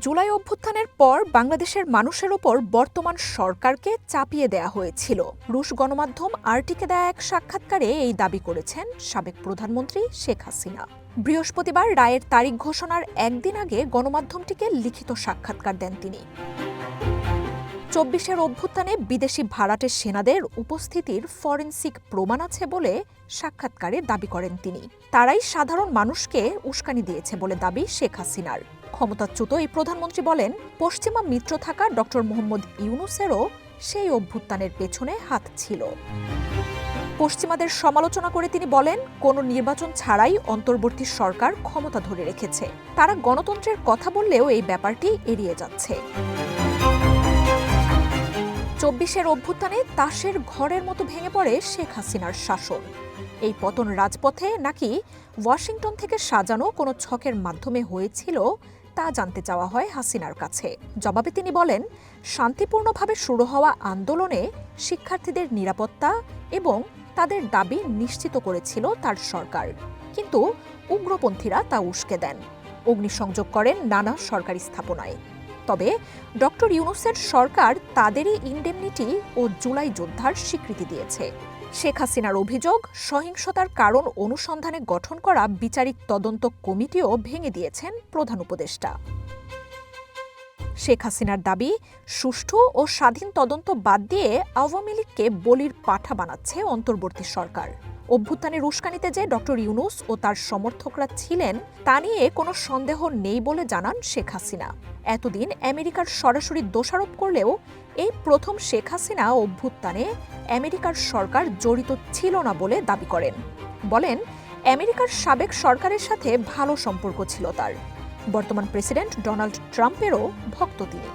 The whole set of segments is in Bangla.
জুলাই অভ্যুত্থানের পর বাংলাদেশের মানুষের ওপর বর্তমান সরকারকে চাপিয়ে দেয়া হয়েছিল। রুশ গণমাধ্যম আরটিকে দেয়া এক সাক্ষাৎকারে এই দাবি করেছেন সাবেক প্রধানমন্ত্রী শেখ হাসিনা। বৃহস্পতিবার রায়ের তারিখ ঘোষণার একদিন আগে গণমাধ্যমটিকে লিখিত সাক্ষাৎকার দেন তিনি। চব্বিশের অভ্যুত্থানে বিদেশি ভাড়াটে সেনাদের উপস্থিতির ফরেনসিক প্রমাণ আছে বলে সাক্ষাৎকারে দাবি করেন তিনি। তারাই সাধারণ মানুষকে উস্কানি দিয়েছে বলে দাবি শেখ হাসিনার। ক্ষমতাচ্যুত এই প্রধানমন্ত্রী বলেন, পশ্চিমা মিত্র থাকা ডক্টর মোহাম্মদ ইউনুসেরও সেই অভ্যুত্থানের পেছনে হাত ছিল। পশ্চিমাদের সমালোচনা করে তিনি বলেন, কোনো নির্বাচন ছাড়াই অন্তর্বর্তী সরকার ক্ষমতা ধরে রেখেছে। তারা গণতন্ত্রের কথা বললেও এই ব্যাপারটি এড়িয়ে যাচ্ছে। চব্বিশের অভ্যুত্থানে তাসের ঘরের মতো ভেঙে পড়ে শেখ হাসিনার শাসন। এই পতন রাজপথে নাকি ওয়াশিংটন থেকে সাজানো কোনো ছকের মাধ্যমে হয়েছিল তা জানতে চাওয়া হয় হাসিনার কাছে। জবাবে তিনি বলেন, শান্তিপূর্ণভাবে শুরু হওয়া আন্দোলনে শিক্ষার্থীদের নিরাপত্তা এবং তাদের দাবি নিশ্চিত করেছিল তার সরকার। কিন্তু উগ্রপন্থীরা তা উস্কে দেন। অগ্নিসংযোগ করেন নানা সরকারি স্থাপনায়। তবে ডক্টর ইউনুসের সরকার তাদেরই ইন্ডেমনিটি ও জুলাই যোদ্ধার স্বীকৃতি দিয়েছে। শেখ হাসিনার অভিযোগ, সহিংসতার কারণ অনুসন্ধানে গঠন করা বিচারিক তদন্ত কমিটিও ভেঙে দিয়েছেন প্রধান উপদেষ্টা। শেখ হাসিনার দাবি, সুষ্ঠু ও স্বাধীন তদন্ত বাদ দিয়ে আওয়ামী লীগকে বলির পাঠা বানাচ্ছে অন্তর্বর্তী সরকার। অভ্যুত্থানের উস্কানিতে যে ডক্টর ইউনুস ও তার সমর্থকরা ছিলেন, তা নিয়ে কোনো সন্দেহ নেই বলে জানান শেখ হাসিনা। এতদিন আমেরিকার সরাসরি দোষারোপ করলেও এই প্রথম শেখ হাসিনা অভ্যুত্থানে আমেরিকার সরকার জড়িত ছিল না বলে দাবি করেন। বলেন, আমেরিকার সাবেক সরকারের সাথে ভালো সম্পর্ক ছিল তার। বর্তমান প্রেসিডেন্ট ডোনাল্ড ট্রাম্পেরও ভক্ত তিনি।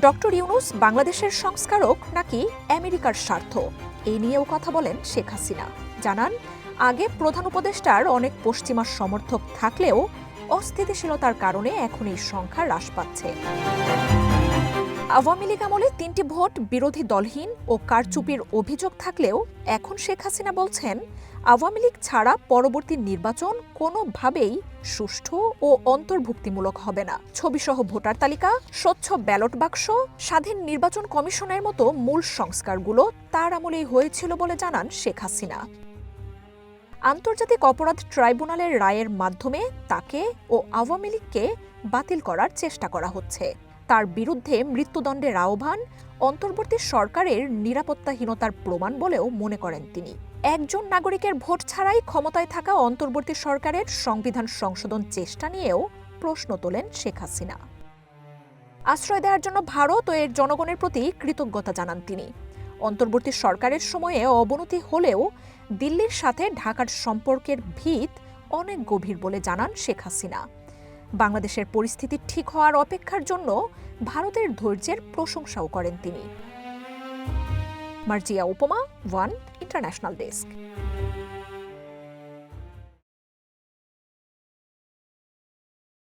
ডক্টর ইউনুস বাংলাদেশের সংস্কারক নাকি আমেরিকার স্বার্থ? এই নিয়েও কথা বলেন শেখ হাসিনা। জানান, আগে প্রধান উপদেষ্টার অনেক পশ্চিমা সমর্থক থাকলেও অস্থিতিশীলতার কারণে এখন এই সংখ্যা হ্রাস পাচ্ছে। আওয়ামী লীগ আমলে তিনটি ভোট বিরোধী দলহীন ও কারচুপির অভিযোগ থাকলেও এখন শেখ হাসিনা বলছেন, আওয়ামী লীগ ছাড়া পরবর্তী নির্বাচন কোনোভাবেই সুষ্ঠু ও অন্তর্ভুক্তিমূলক হবে না। ছবিসহ ভোটার তালিকা, স্বচ্ছ ব্যালট বাক্স, স্বাধীন নির্বাচন কমিশনের মতো মূল সংস্কারগুলো তার আমলেই হয়েছিল বলে জানান শেখ হাসিনা। আন্তর্জাতিক অপরাধ ট্রাইব্যুনালের রায়ের মাধ্যমে তাকে ও আওয়ামী লীগকে বাতিল করার চেষ্টা করা হচ্ছে। তার বিরুদ্ধে মৃত্যুদণ্ডের আহ্বান, অন্তর্বর্তী সরকারের নিরাপত্তাহীনতার প্রমাণ বলেও মনে করেন তিনি। একজন নাগরিকের ভোট ছাড়াই ক্ষমতায় থাকা অন্তর্বর্তী সরকারের সংবিধান সংশোধন চেষ্টা নিয়েও প্রশ্ন তোলেন শেখ হাসিনা। আশ্রয় দেওয়ার জন্য ভারত ও এর জনগণের প্রতি কৃতজ্ঞতা জানান তিনি। অন্তর্বর্তী সরকারের সময়ে অবনতি হলেও দিল্লির সাথে ঢাকার সম্পর্কের ভিত অনেক গভীর বলে জানান শেখ হাসিনা। বাংলাদেশের পরিস্থিতি ঠিক হওয়ার অপেক্ষার জন্য ভারতের ধৈর্যের প্রশংসাও করেন তিনি। মার্জিয়া উপমা, ওয়ান ইন্টারন্যাশনাল ডেস্ক।